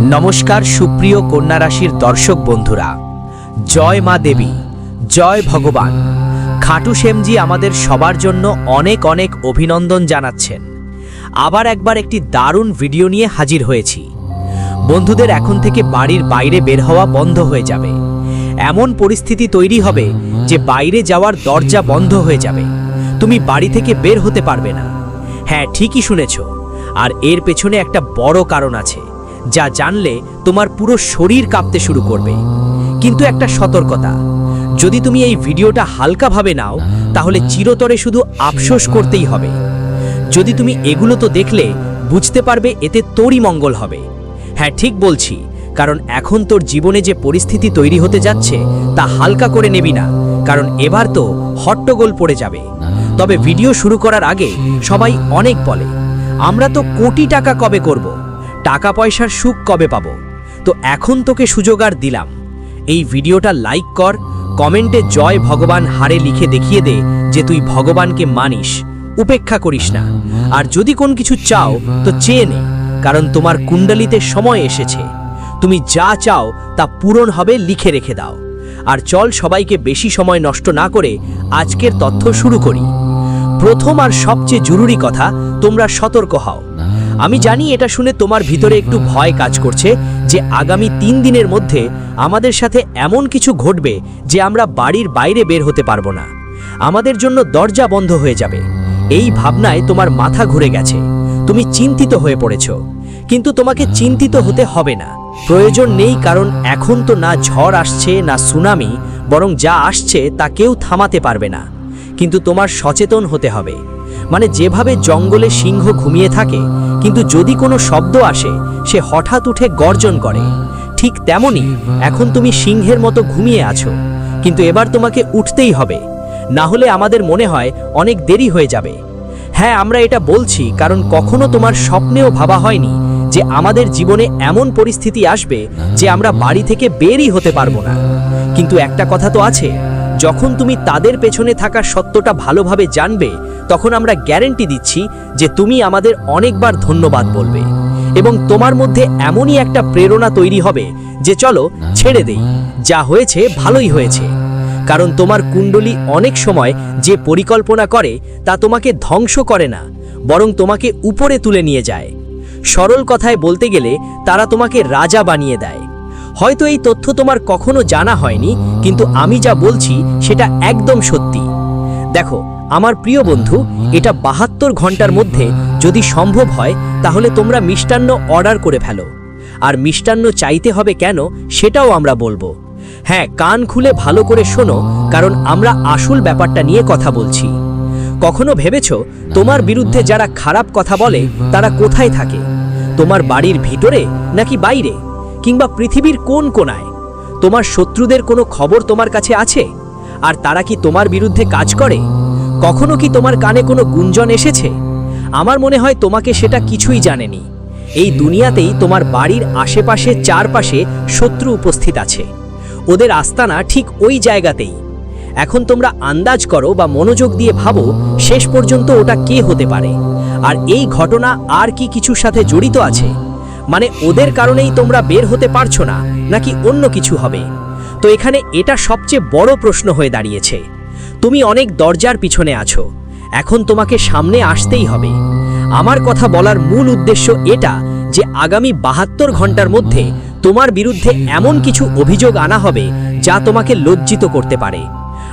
নমস্কার সুপ্রিয় কন্যা রাশির দর্শক বন্ধুরা। জয় মা দেবী, জয় ভগবান। খাটু শ্যামজি আমাদের সবার জন্য অনেক অনেক অভিনন্দন জানাচ্ছেন। আবার একবার একটি দারুণ ভিডিও নিয়ে হাজির হয়েছি। বন্ধুদের এখন থেকে বাড়ির বাইরে বের হওয়া বন্ধ হয়ে যাবে। এমন পরিস্থিতি তৈরি হবে যে বাইরে যাওয়ার দরজা বন্ধ হয়ে যাবে। তুমি বাড়ি থেকে বের হতে পারবে না। হ্যাঁ ঠিকই শুনেছ। আর এর পেছনে একটা বড় কারণ আছে। যা জানলে তোমার পুরো শরীর কাঁপতে শুরু করবে। কিন্তু একটা সতর্কতা, যদি তুমি এই ভিডিওটা হালকাভাবে নাও, তাহলে চিরতরে শুধু আফসোস করতেই হবে। যদি তুমি এগুলো তো দেখলে, বুঝতে পারবে এতে তোরই মঙ্গল হবে। হ্যাঁ ঠিক বলছি, কারণ এখন তোর জীবনে যে পরিস্থিতি তৈরি হতে যাচ্ছে, তা হালকা করে নেবি না, কারণ এবার তো হট্টগোল পড়ে যাবে। তবে ভিডিও শুরু করার আগে সবাই অনেক বলে, আমরা তো কোটি টাকা কবে করব? টাকা পয়সার সুখ কবে পাবো? তো এখন তোকে সুযোগ আর দিলাম। এই ভিডিওটা লাইক কর, কমেন্টে জয় ভগবান হারে লিখে দেখিয়ে দে যে তুই ভগবানকে মানিস, উপেক্ষা করিস না। আর যদি কোন কিছু চাও, তো চেয়ে নে, কারণ তোমার কুণ্ডলিতে সময় এসেছে। তুমি যা চাও, তা পূরণ হবে লিখে রেখে দাও। আর চল সবাইকে বেশি সময় নষ্ট না করে আজকের তথ্য শুরু করি। প্রথম আর সবচেয়ে জরুরি কথা, তোমরা সতর্ক হও। আমি জানি এটা শুনে তোমার ভিতরে একটু ভয় কাজ করছে যে আগামী তিন দিনের মধ্যে আমাদের সাথে এমন কিছু ঘটবে যে আমরা বাড়ির বাইরে বের হতে পারব না। আমাদের জন্য দরজা বন্ধ হয়ে যাবে। এই ভাবনায় তোমার মাথা ঘুরে গেছে। তুমি চিন্তিত হয়ে পড়েছ। কিন্তু তোমাকে চিন্তিত হতে হবে না। প্রয়োজন নেই কারণ এখন তো না ঝড় আসছে, না সুনামি, বরং যা আসছে তা কেউ থামাতে পারবে না। কিন্তু তোমার সচেতন হতে হবে। মানে যেভাবে জঙ্গলে সিংহ ঘুমিয়ে থাকে, কিন্তু যদি কোনো শব্দ আসে, সে হঠাৎ উঠে গর্জন করে। ঠিক তেমনি এখন তুমি সিংহের মতো ঘুমিয়ে আছো, কিন্তু এবার তোমাকে উঠতেই হবে। না হলে আমাদের মনে হয় অনেক দেরি হয়ে যাবে। হ্যাঁ আমরা এটা বলছি, কারণ কখনো তোমার স্বপ্নেও ভাবা হয়নি যে আমাদের জীবনে এমন পরিস্থিতি আসবে যে আমরা বাড়ি থেকে বেরই হতে পারব না। কিন্তু একটা কথা তো আছে, যখন তুমি তাদের পেছনে থাকা সত্যটা ভালোভাবে জানবে তখন আমরা গ্যারেন্টি দিচ্ছি যে তুমি আমাদের অনেকবার ধন্যবাদ বলবে। এবং তোমার মধ্যে এমনই একটা প্রেরণা তৈরি হবে যে চলো ছেড়ে দেই। যা হয়েছে ভালোই হয়েছে। কারণ তোমার কুণ্ডলী অনেক সময় যে পরিকল্পনা করে তা তোমাকে ধ্বংস করে না, বরং তোমাকে উপরে তুলে নিয়ে যায়। সরল কথায় বলতে গেলে তারা তোমাকে রাজা বানিয়ে দেয়। হয়তো এই তথ্য তোমার কখনো জানা হয়নি, কিন্তু আমি যা বলছি সেটা একদম সত্যি। দেখো, আমার প্রিয় বন্ধু, এটা বাহাত্তর ঘণ্টার মধ্যে যদি সম্ভব হয়, তাহলে তোমরা মিষ্টান্ন অর্ডার করে ফেলো। আর মিষ্টান্ন চাইতে হবে কেন, সেটাও আমরা বলব। হ্যাঁ কান খুলে ভালো করে শোনো, কারণ আমরা আসল ব্যাপারটা নিয়ে কথা বলছি। কখনো ভেবেছ, তোমার বিরুদ্ধে যারা খারাপ কথা বলে, তারা কোথায় থাকে? তোমার বাড়ির ভিতরে নাকি বাইরে? কিংবা পৃথিবীর কোন কোনায়? তোমার শত্রুদের কোনো খবর তোমার কাছে আছে? আর তারা কি তোমার বিরুদ্ধে কাজ করে? কখনো কি তোমার কানে কোনো গুঞ্জন এসেছে? আমার মনে হয় তোমাকে সেটা কিছুই জানেনি। এই দুনিয়াতেই তোমার বাড়ির আশেপাশে চারপাশে শত্রু উপস্থিত আছে। ওদের আস্তানা ঠিক ওই জায়গাতেই। এখন তোমরা আন্দাজ করো বা মনোযোগ দিয়ে ভাবো শেষ পর্যন্ত ওটা কে হতে পারে। আর এই ঘটনা আর কি কিছুর সাথে জড়িত আছে? মানে ওদের কারণেই তোমরা বের হতে পারছ না, নাকি অন্য কিছু হবে? তো এখানে এটা সবচেয়ে বড় প্রশ্ন হয়ে দাঁড়িয়েছে। তুমি অনেক দরজার পিছনে আছো। এখন তোমাকে সামনে আসতেই হবে। আমার কথা বলার মূল উদ্দেশ্য এটা যে আগামী বাহাত্তর ঘণ্টার মধ্যে তোমার বিরুদ্ধে এমন কিছু অভিযোগ আনা হবে যা তোমাকে লজ্জিত করতে পারে।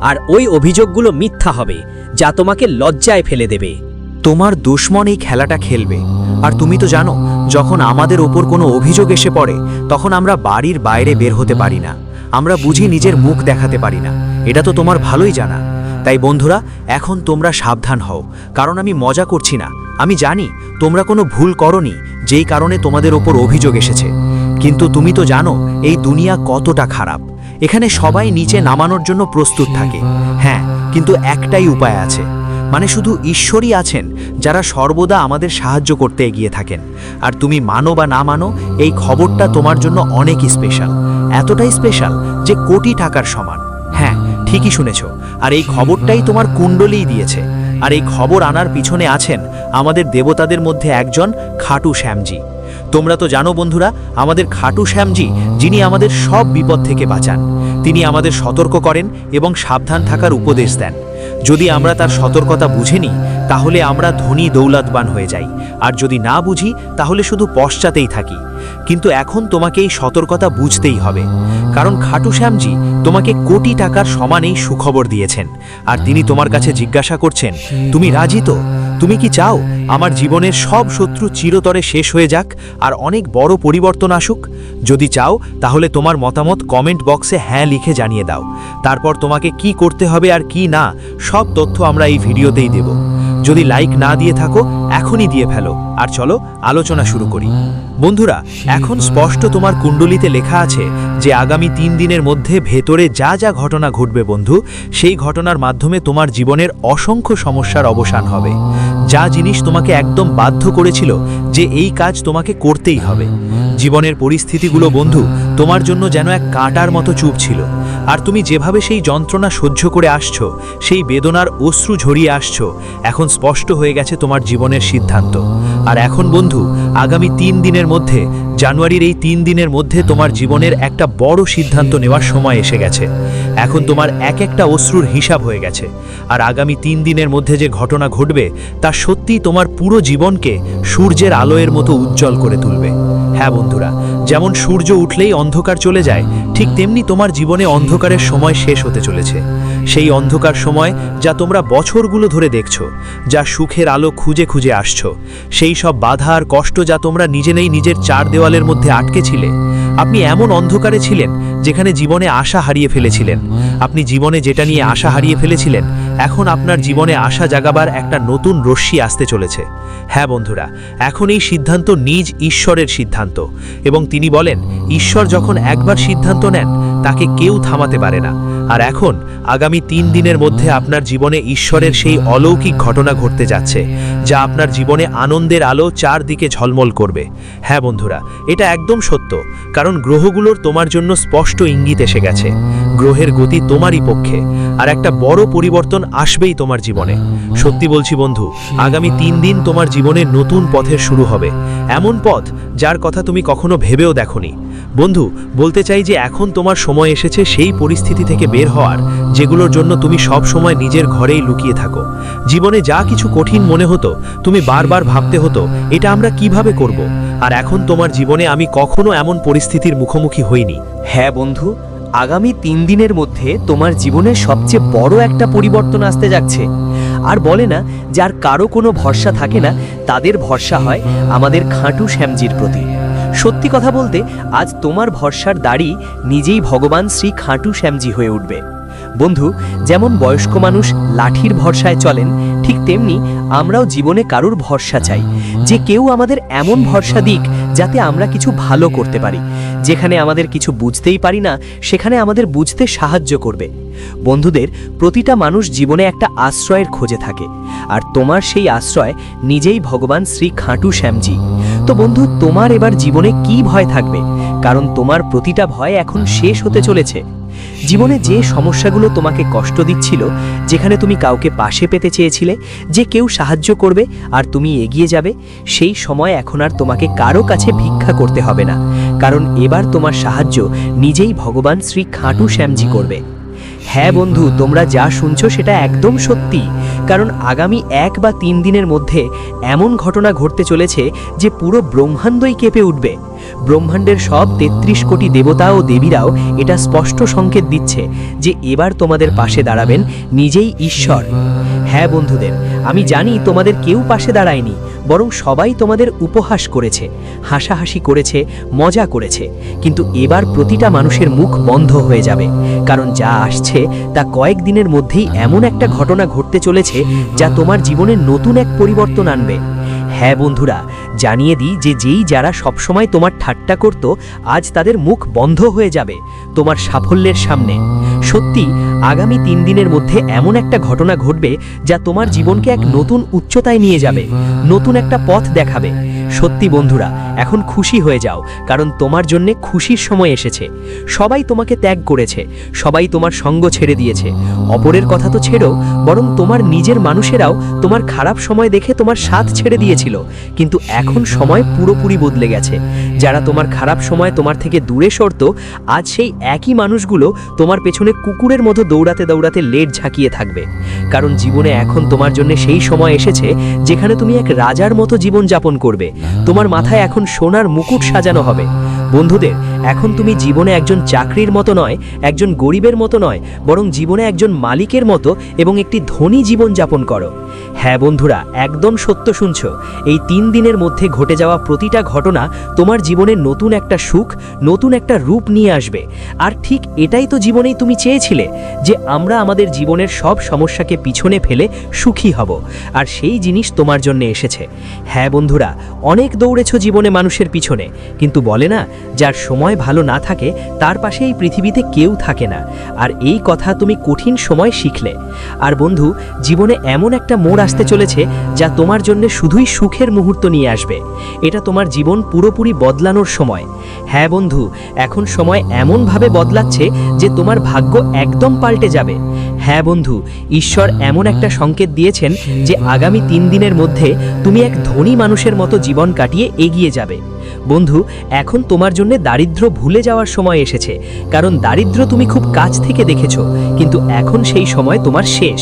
আর ওই অভিযোগগুলো মিথ্যা হবে, যা তোমাকে লজ্জায় ফেলে দেবে। তোমার দুশ্মন এই খেলাটা খেলবে। আর তুমি তো জানো, যখন আমাদের ওপর কোনো অভিযোগ এসে পড়ে, তখন আমরা বাড়ির বাইরে বের হতে পারি না। আমরা বুঝি নিজের মুখ দেখাতে পারি না। এটা তো তোমার ভালোই জানা। তাই বন্ধুরা, এখন তোমরা সাবধান হও, কারণ আমি মজা করছি না। আমি জানি তোমরা কোনো ভুল করনি, যেই কারণে তোমাদের ওপর অভিযোগ এসেছে। কিন্তু তুমি তো জানো, এই দুনিয়া কতটা খারাপ। এখানে সবাই নিচে নামানোর জন্য প্রস্তুত থাকে। হ্যাঁ কিন্তু একটাই উপায় আছে। মানে শুধু ঈশ্বরই আছেন, যারা সর্বদা আমাদের সাহায্য করতে এগিয়ে থাকেন। আর তুমি মানো বা না মানো, এই খবরটা তোমার জন্য অনেক স্পেশাল এতটাই স্পেশাল যে কোটি টাকার সমান। হ্যাঁ ঠিকই শুনেছ। আর এই খবরটাই তোমার কুণ্ডলেই দিয়েছে। আর এই খবর আনার পিছনে আছেন আমাদের দেবতাদের মধ্যে একজন খাটু শ্যামজি। তোমরা তো জানো বন্ধুরা, আমাদের খাটু শ্যামজি যিনি আমাদের সব বিপদ থেকে বাঁচান। তিনি আমাদের সতর্ক করেন এবং সাবধান থাকার উপদেশ দেন। যদি আমরা তার সতর্কতা বুঝে নিই তাহলে আমরা ধনী দৌলতবান হয়ে যাই। আর যদি না বুঝি, তাহলে শুধু পশ্চাতেই থাকি। কিন্তু এখন তোমাকে এই সতর্কতা বুঝতেই হবে। কারণ খাটু শ্যামজি তোমাকে কোটি টাকার সমানেই সুখবর দিয়েছেন। আর তিনি তোমার কাছে জিজ্ঞাসা করছেন, তুমি রাজি তো? তুমি কি চাও আমার জীবনের সব শত্রু চিরতরে শেষ হয়ে যাক আর অনেক বড় পরিবর্তন আসুক? যদি চাও, তাহলে তোমার মতামত কমেন্ট বক্সে হ্যাঁ লিখে জানিয়ে দাও। তারপর তোমাকে কি করতে হবে আর কি না, সব তথ্য আমরা এই ভিডিওতেই দেব। যদি লাইক না দিয়ে থাকো এখনই দিয়ে ফেলো, আর চলো আলোচনা শুরু করি। বন্ধুরা, এখন স্পষ্ট তোমার কুণ্ডলিতে লেখা আছে যে আগামী তিন দিনের মধ্যে ভেতরে যা যা ঘটনা ঘটবে বন্ধু, সেই ঘটনার মাধ্যমে তোমার জীবনের অসংখ্য সমস্যার অবসান হবে। যা জিনিস তোমাকে একদম বাধ্য করেছিল যে এই কাজ তোমাকে করতেই হবে। জীবনের পরিস্থিতিগুলো বন্ধু, তোমার জন্য যেন এক কাঁটার মতো চুপ ছিল। আর তুমি যেভাবে সেই যন্ত্রণা সহ্য করে আসছো, সেই বেদনার অশ্রু ঝরিয়ে আসছো, এখন স্পষ্ট হয়ে গেছে তোমার জীবনের সিদ্ধান্ত। আর এখন বন্ধু, আগামী তিন দিনের মধ্যে, জানুয়ারির এই তিন দিনের মধ্যে তোমার জীবনের একটা বড় সিদ্ধান্ত নেওয়ার সময় এসে গেছে। এখন তোমার এক একটা অশ্রুর হিসাব হয়ে গেছে। আর আগামী তিন দিনের মধ্যে যে ঘটনা ঘটবে, তা সত্যিই তোমার পুরো জীবনকে সূর্যের আলোয়ের মতো উজ্জ্বল করে তুলবে। হ্যাঁ বন্ধুরা, যেমন সূর্য উঠলেই অন্ধকার চলে যায়, ঠিক তেমনি তোমার জীবনে অন্ধকারের সময় শেষ হতে চলেছে। সেই অন্ধকার সময় যা তোমরা বছরগুলো ধরে দেখছ, যা সুখের আলো খুঁজে খুঁজে আসছো, সেই সব বাধা আর কষ্ট যা তোমরা নিজেনেই নিজের চার দেওয়ালের মধ্যে আটকে ছিলে। আপনি এমন অন্ধকারে ছিলেন যেখানে জীবনে আশা হারিয়ে ফেলেছিলেন। আপনি জীবনে যেটা নিয়ে আশা হারিয়ে ফেলেছিলেন, এখন আপনার জীবনে আশা জাগাবার একটা নতুন রশ্মি আসতে চলেছে। হ্যাঁ বন্ধুরা, এখন এই সিদ্ধান্ত নিজ ঈশ্বরের সিদ্ধান্ত এবং তিনি বলেন, ঈশ্বর যখন একবার সিদ্ধান্ত নেন, তাকে কেউ থামাতে পারে না। আর এখন, আগামী তিন দিনের মধ্যে আপনার জীবনে ঈশ্বরের সেই অলৌকিক ঘটনা ঘটতে যাচ্ছে, যা আপনার জীবনে আনন্দের আলো চারদিকে ঝলমল করবে। হ্যাঁ বন্ধুরা, এটা একদম সত্য, কারণ গ্রহগুলোর তোমার জন্য স্পষ্ট ইঙ্গিত এসে গেছে। গ্রহের গতি তোমারই পক্ষে, আর একটা বড় পরিবর্তন আসবেই তোমার জীবনে। সত্যি বলছি বন্ধু, আগামী তিন দিন তোমার জীবনে নতুন পথের শুরু হবে। এমন পথ, যার কথা তুমি কখনো ভেবেও দেখনি। বন্ধু, বলতে চাই যে এখন তোমার সময় এসেছে সেই পরিস্থিতি থেকে বের হওয়ার, যেগুলোর জন্য তুমি সব সময় নিজের ঘরেই লুকিয়ে থাকো। জীবনে যা কিছু কঠিন মনে হতো, তুমি বারবার ভাবতে হতো, এটা আমরা কীভাবে করব? আর এখন তোমার জীবনে আমি কখনো এমন পরিস্থিতির মুখোমুখি হইনি। হ্যাঁ বন্ধু, আগামী তিন দিনের মধ্যে তোমার জীবনের সবচেয়ে বড় একটা পরিবর্তন আসতে যাচ্ছে। আর বলে না, যার কারও কোনো ভরসা থাকে না, তাদের ভরসা হয় আমাদের খাঁটু শ্যামজির প্রতি। সত্যি কথা বলতে, আজ তোমার ভরসার দাড়ি নিজেই ভগবান শ্রী খাঁটু শ্যামজি হয়ে উঠবে। বন্ধু, যেমন বয়স্ক মানুষ লাঠির ভরসায় চলেন, ঠিক তেমনি আমরাও জীবনে কারুর ভরসা চাই। যে কেউ আমাদের এমন ভরসা দিক যাতে আমরা কিছু ভালো করতে পারি। যেখানে আমাদের কিছু বুঝতেই পারি না, সেখানে আমাদের বুঝতে সাহায্য করবে। বন্ধুদের, প্রতিটা মানুষ জীবনে একটা আশ্রয়ের খোঁজে থাকে। আর তোমার সেই আশ্রয় নিজেই ভগবান শ্রী খাঁটু শ্যামজি। তো বন্ধু তোমার এবার জীবনে কি ভয় থাকবে কারণ তোমার প্রতিটা ভয় এখন শেষ হতে চলেছে জীবনে যে সমস্যাগুলো তোমাকে কষ্ট দিচ্ছিল যেখানে তুমি কাউকে পাশে পেতে চেয়েছিলে যে কেউ সাহায্য করবে আর তুমি এগিয়ে যাবে সেই সময় এখন আর তোমাকে কারও কাছে ভিক্ষা করতে হবে না কারণ এবার তোমার সাহায্য নিজেই ভগবান শ্রী খাঁটু শ্যামজি করবে হ্যাঁ বন্ধু তোমরা যা শুনছো সেটা একদম সত্যি। কারণ আগামী এক বা তিন দিনের মধ্যে এমন ঘটনা ঘটতে চলেছে যে পুরো ব্রহ্মাণ্ডই কেঁপে উঠবে। ব্রহ্মাণ্ডের সব তেত্রিশ কোটি দেবতা ও দেবীরাও এটা স্পষ্ট সংকেত দিচ্ছে যে এবার তোমাদের পাশে দাঁড়াবেন নিজেই ঈশ্বর। হ্যাঁ বন্ধুদের আমি জানি তোমাদের কেউ পাশে দাঁড়ায়নি বরং সবাই তোমাদের উপহাস করেছে হাসাহাসি করেছে মজা করেছে। কিন্তু এবার প্রতিটা মানুষের মুখ বন্ধ হয়ে যাবে কারণ যা আসছে তা কয়েক দিনের মধ্যেই এমন একটা ঘটনা ঘটতে চলেছে যা তোমার জীবনে নতুন এক পরিবর্তন আনবে। হ্যাঁ বন্ধুরা, জানিয়ে দিই যে যেই যারা সবসময় তোমার ঠাট্টা করত, আজ তাদের মুখ বন্ধ হয়ে যাবে তোমার সাফল্যের সামনে। সত্যি, আগামী তিন দিনের মধ্যে এমন একটা ঘটনা ঘটবে যা তোমার জীবনকে এক নতুন উচ্চতায় নিয়ে যাবে, নতুন একটা পথ দেখাবে। সত্যি বন্ধুরা, এখন খুশি হয়ে যাও, কারণ তোমার জন্যে খুশির সময় এসেছে। সবাই তোমাকে ত্যাগ করেছে, সবাই তোমার সঙ্গ ছেড়ে দিয়েছে। অপরের কথা তো ছেড়ো, বরং তোমার নিজের মানুষেরাও তোমার খারাপ সময় দেখে তোমার সাথ ছেড়ে দিয়েছিল। কিন্তু এখন সময় পুরোপুরি বদলে গেছে। যারা তোমার খারাপ সময় তোমার থেকে দূরে সরত, আজ সেই একই মানুষগুলো তোমার পেছনে কুকুরের মতো দৌড়াতে দৌড়াতে লেট ঝাঁকিয়ে থাকবে। কারণ জীবনে এখন তোমার জন্য সেই সময় এসেছে, যেখানে তুমি এক রাজার মতো জীবন যাপন করবে। তোমার মাথায় এখন সোনার মুকুট সাজানো হবে। বন্ধুদের, এখন তুমি জীবনে একজন চাকরির মতো নয়, একজন গরিবের মতো নয়, বরং জীবনে একজন মালিকের মতো এবং একটি ধনী জীবন যাপন করো। হ্যাঁ বন্ধুরা, একদম সত্য শুনছ, এই তিন দিনের মধ্যে ঘটে যাওয়া প্রতিটা ঘটনা তোমার জীবনে নতুন একটা সুখ, নতুন একটা রূপ নিয়ে আসবে। আর ঠিক এটাই তো জীবনেই তুমি চেয়েছিলে, যে আমরা আমাদের জীবনের সব সমস্যাকে পিছনে ফেলে সুখী হব, আর সেই জিনিস তোমার জন্য এসেছে। হ্যাঁ বন্ধুরা, অনেক দৌড়েছ জীবনে মানুষের পিছনে, কিন্তু বলে না যার সময় ভালো না থাকে, তার পাশে এই পৃথিবীতে কেউ থাকে না। আর এই কথা তুমি কঠিন সময় শিখলে। আর বন্ধু, জীবনে এমন একটা মোড় আসতে চলেছে যা তোমার জন্য শুধুই সুখের মুহূর্ত নিয়ে আসবে। এটা তোমার জীবন পুরোপুরি বদলানোর সময়। হ্যাঁ বন্ধু, এখন সময় এমনভাবে বদলাচ্ছে যে তোমার ভাগ্য একদম পাল্টে যাবে। হ্যাঁ বন্ধু, ঈশ্বর এমন একটা সংকেত দিয়েছেন যে আগামী তিন দিনের মধ্যে তুমি এক ধনী মানুষের মতো জীবন কাটিয়ে এগিয়ে যাবে। বন্ধু, এখন তোমার জন্য দারিদ্র ভুলে যাওয়ার সময় এসেছে। কারণ দারিদ্র তুমি খুব কাছ থেকে দেখেছ, কিন্তু এখন সেই সময় তোমার শেষ।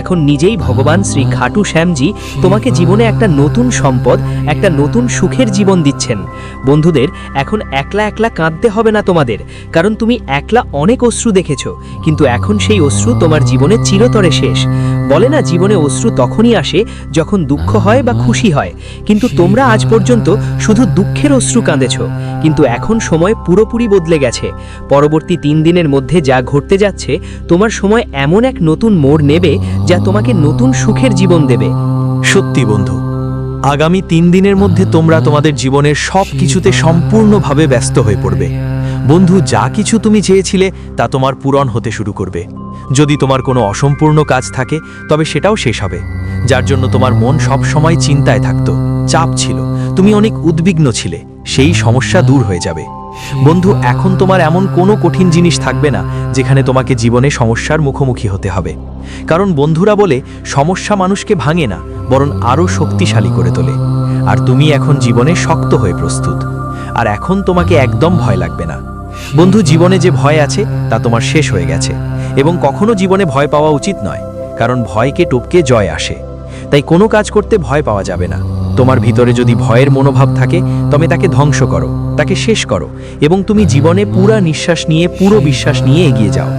এখন নিজেই ভগবান শ্রী খাটু শ্যামজি তোমাকে জীবনে একটা নতুন সম্পদ, একটা নতুন সুখের জীবন দিচ্ছেন। বন্ধুদের, এখন একলা একলা কাঁদতে হবে না তোমাদের, কারণ তুমি একলা অনেক অশ্রু দেখেছ, কিন্তু এখন সেই অশ্রু তোমার জীবনে চিরতরে শেষ। বলে না জীবনে অশ্রু তখনই আসে যখন দুঃখ হয় বা খুশি হয়। কিন্তু তোমরা আজ পর্যন্ত শুধু দুঃখের অশ্রু কাঁদেছ। কিন্তু এখন সময় পুরোপুরি বদলে গেছে। পরবর্তী তিন দিনের মধ্যে যা ঘটতে যাচ্ছে, তোমার সময় এমন এক নতুন মোড় নেবে যা তোমাকে নতুন সুখের জীবন দেবে। সত্যি বন্ধু, আগামী তিন দিনের মধ্যে তোমরা তোমাদের জীবনের সব কিছুতে সম্পূর্ণভাবে ব্যস্ত হয়ে পড়বে। বন্ধু, যা কিছু তুমি চেয়েছিলে তা তোমার পূরণ হতে শুরু করবে। যদি তোমার কোনো অসম্পূর্ণ কাজ থাকে, তবে সেটাও শেষ হবে। যার জন্য তোমার মন সব সময় চিন্তায় থাকতো, চাপ ছিল। তুমি অনেক উদ্বিগ্ন ছিলে, সেই সমস্যা দূর হয়ে যাবে। বন্ধু, এখন তোমার এমন কোনো কঠিন জিনিস থাকবে না, যেখানে তোমাকে জীবনে সমস্যার মুখোমুখি হতে হবে। কারণ বন্ধুরা বলে, সমস্যা মানুষকে ভাঙে না, বরং আরও শক্তিশালী করে তোলে। আর তুমি এখন জীবনে শক্ত হয়ে প্রস্তুত। আর এখন তোমাকে একদম ভয় লাগবে না। বন্ধু, জীবনে যে ভয় আছে, তা তোমার শেষ হয়ে গেছে। এবং কখনো জীবনে ভয় পাওয়া উচিত নয়, কারণ ভয়কে টপকে জয় আসে। তাই কোনো কাজ করতে ভয় পাওয়া যাবে না। তোমার ভিতরে যদি ভয়ের মনোভাব থাকে, তবে তাকে ধ্বংস করো, তাকে শেষ করো, এবং তুমি জীবনে পুরা নিঃশ্বাস নিয়ে, পুরো বিশ্বাস নিয়ে এগিয়ে যাও।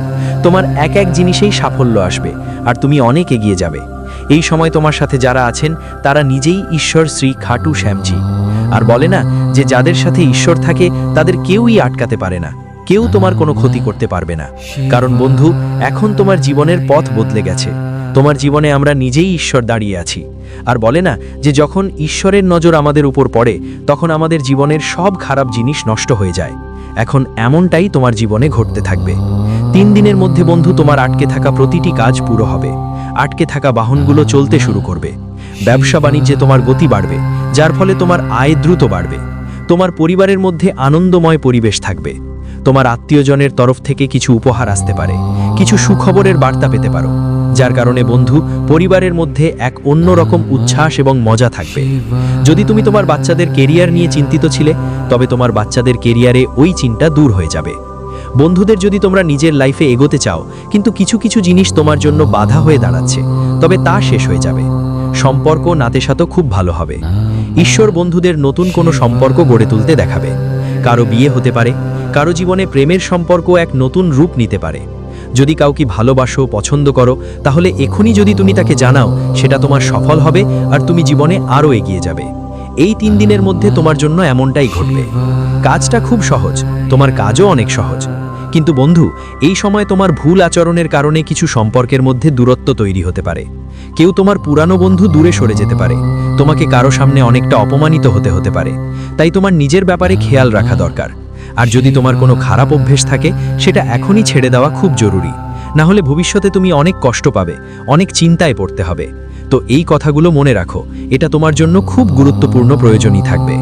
তোমার এক এক জিনিসেই সাফল্য আসবে, আর তুমি অনেক এগিয়ে যাবে। এই সময় তোমার সাথে যারা আছেন, তারা নিজেই ঈশ্বর শ্রী খাটু শ্যামজি। আর বলে না যে, যাদের সাথে ঈশ্বর থাকে, তাদের কেউই আটকাতে পারে না। কেউ তোমার কোনো ক্ষতি করতে পারবে না। কারণ বন্ধু, এখন তোমার জীবনের পথ বদলে গেছে। তোমার জীবনে আমরা নিজেই ঈশ্বর দাঁড়িয়ে আছি। আর বলে না যে যখন ঈশ্বরের নজর আমাদের উপর পড়ে, তখন আমাদের জীবনের সব খারাপ জিনিস নষ্ট হয়ে যায়। এখন এমনটাই তোমার জীবনে ঘটতে থাকবে। তিন দিনের মধ্যে বন্ধু, তোমার আটকে থাকা প্রতিটি কাজ পুরো হবে। আটকে থাকা বাহনগুলো চলতে শুরু করবে। ব্যবসা বাণিজ্যে তোমার গতি বাড়বে, যার ফলে তোমার আয় দ্রুত বাড়বে। তোমার পরিবারের মধ্যে আনন্দময় পরিবেশ থাকবে। তোমার আত্মীয়জনের তরফ থেকে কিছু উপহার আসতে পারে, কিছু সুখবরের বার্তা পেতে পারো, যার কারণে বন্ধু, পরিবারের মধ্যে এক অন্যরকম উচ্ছ্বাস এবং মজা থাকবে। যদি তুমি তোমার বাচ্চাদের কেরিয়ার নিয়ে চিন্তিত ছিলে, তবে তোমার বাচ্চাদের কেরিয়ারে ওই চিন্তা দূর হয়ে যাবে। বন্ধুদের যদি তোমরা নিজের লাইফে এগোতে চাও, কিন্তু কিছু কিছু জিনিস তোমার জন্য বাধা হয়ে দাঁড়াচ্ছে, তবে তা শেষ হয়ে যাবে। সম্পর্ক নাতে সাথে খুব ভালো হবে। ঈশ্বর বন্ধুদের নতুন কোনো সম্পর্ক গড়ে তুলতে দেখাবে। কারও বিয়ে হতে পারে কারও জীবনে প্রেমের সম্পর্ক এক নতুন রূপ নিতে পারে। যদি কাউকে ভালোবাসো, পছন্দ করো, তাহলে এখনই যদি তুমি তাকে জানাও, সেটা তোমার সফল হবে আর তুমি জীবনে আরও এগিয়ে যাবে। এই তিন দিনের মধ্যে তোমার জন্য এমনটাই ঘটবে। কাজটা খুব সহজ, তোমার কাজও অনেক সহজ। কিন্তু বন্ধু, এই সময় তোমার ভুল আচরণের কারণে কিছু সম্পর্কের মধ্যে দূরত্ব তৈরি হতে পারে। কেউ তোমার পুরানো বন্ধু দূরে সরে যেতে পারে। তোমাকে কারও সামনে অনেকটা অপমানিত হতে হতে পারে। তাই তোমার নিজের ব্যাপারে খেয়াল রাখা দরকার। আর যদি তোমার কোনো খারাপ অভ্যেস থাকে, সেটা এখনই ছেড়ে দেওয়া খুব জরুরি। না হলে ভবিষ্যতে তুমি অনেক কষ্ট পাবে, অনেক চিন্তায় পড়তে হবে। তো এই কথাগুলো মনে রাখো, এটা তোমার জন্য খুব গুরুত্বপূর্ণ প্রয়োজনই থাকবে।